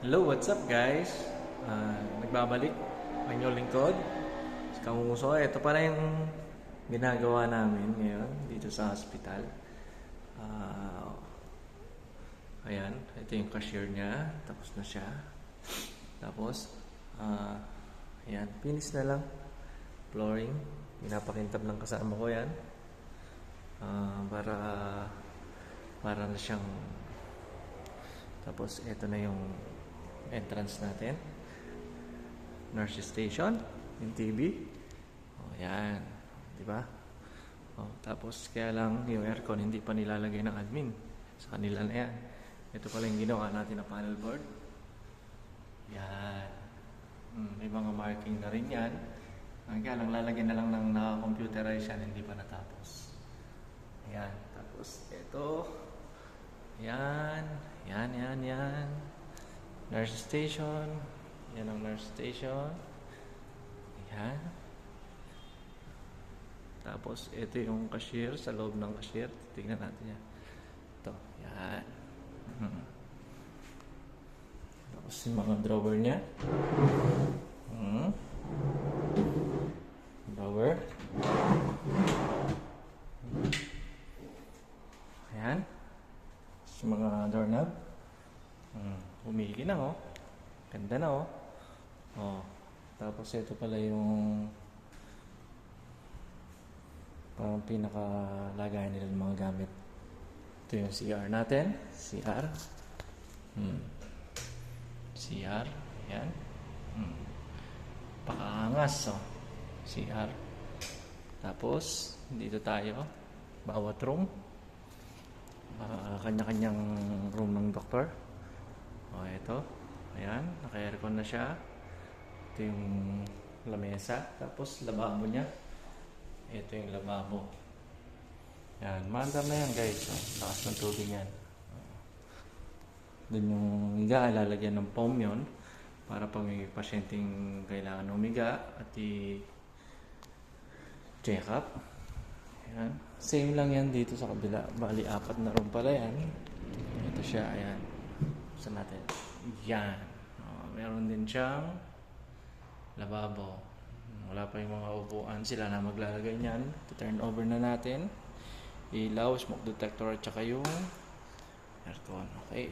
Hello, what's up guys? Ah, nagbabalik ang inyong lingkod. Si Kamuso, ito pa rin yung ginagawa namin ngayon dito sa hospital. Ah, ayan, ito yung cashier niya. Tapos na siya. Tapos, ah, ayan, finish na lang. Flooring. Pinapakintab ng kasama ko yan. Ah, para para na siyang tapos ito na yung entrance natin. Nurse station yung TV oh yan. Di ba? Oh, tapos kaya lang yung aircon hindi pa nilalagay ng admin sa kanila na yan. Ito pala yung ginawa natin na panel board. Yan. Hmm, may mga marking na rin yan. Ang kaya lang lalagyan na lang ng naka-computerize yan hindi pa natapos. Ayan. Tapos, ito. Yan. Yan, yan, yan. Nurse station. Yan ang nurse station. Ayan. Tapos, ito yung cashier. Sa loob ng cashier. Tingnan natin yan. Ito. Yan. Hmm. Tapos, yung mga drawer niya. Hmm. Drawer. Ayan. Sa mga doorknob. Umigi na oh. Ganda na oh. Oh. Tapos ito pala yung parang pinakalagayan nila ng mga gamit. Ito yung CR natin. CR. Hmm. CR. Ayan. Hmm. Pakaangas oh. CR. Tapos, dito tayo. Bawat room. Ah, kanya-kanyang room ng doktor. O, ito. Ayan, naka-aircon na siya. Ito yung lamesa. Tapos, lababo niya. Ito yung lababo. Yan, mandam na yan guys. O, lakas ng tubig yan. Doon yung higa, lalagyan ng foam yun. Para pag may pasyenteng kailangan umiga at i- check up. Ayan. Same lang yan dito sa kabila. Bali, apat na room pala yan. Ito siya, ayan. Saan natin? Yan. Oh, meron din siyang lababo. Wala pa yung mga upuan. Sila na maglalagay niyan. turn over na natin. Ilaw, smoke detector, at saka yung aircon. Okay.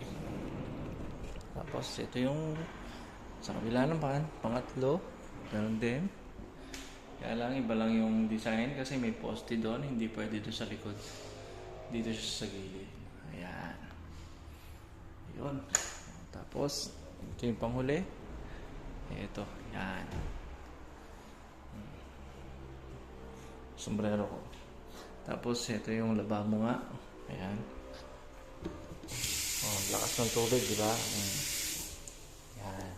Tapos, ito yung sa kabila naman, pangatlo. Meron din. Kaya lang, iba lang yung design kasi may poste doon, hindi pwede doon sa likod. Dito siya sa gilid. Ayan. Yun. Tapos, ito yung panghuli. Ito. Yan. Sombrero ko. Tapos, ito yung lababo nga. Ayan. Oh, lakas ng tubig, di ba? Mm. Yan.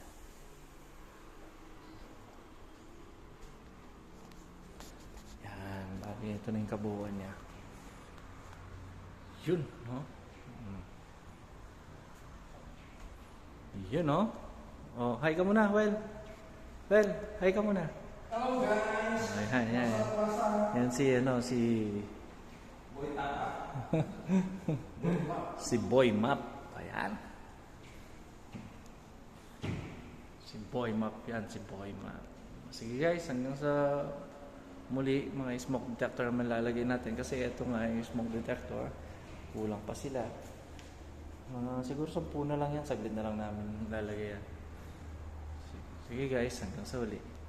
Yan, bali ito na yung kabuuan niya. Yun, no? Mm. Yun, no? Oh, hi ka muna, Well. Well, hi ka muna. Hello guys! Ayan, yan, yan. Yan si, ano, si... Boy Tata. si Boy Map. Ayan. Si Boy Map yan, si Boy Map. Sige guys, hanggang sa muli mga smoke detector ang malalagay natin kasi ito nga yung smoke detector kulang pa sila mga siguro sampu na lang yan. Saglit na lang namin lalagay yan. Sige guys. Hanggang sa uli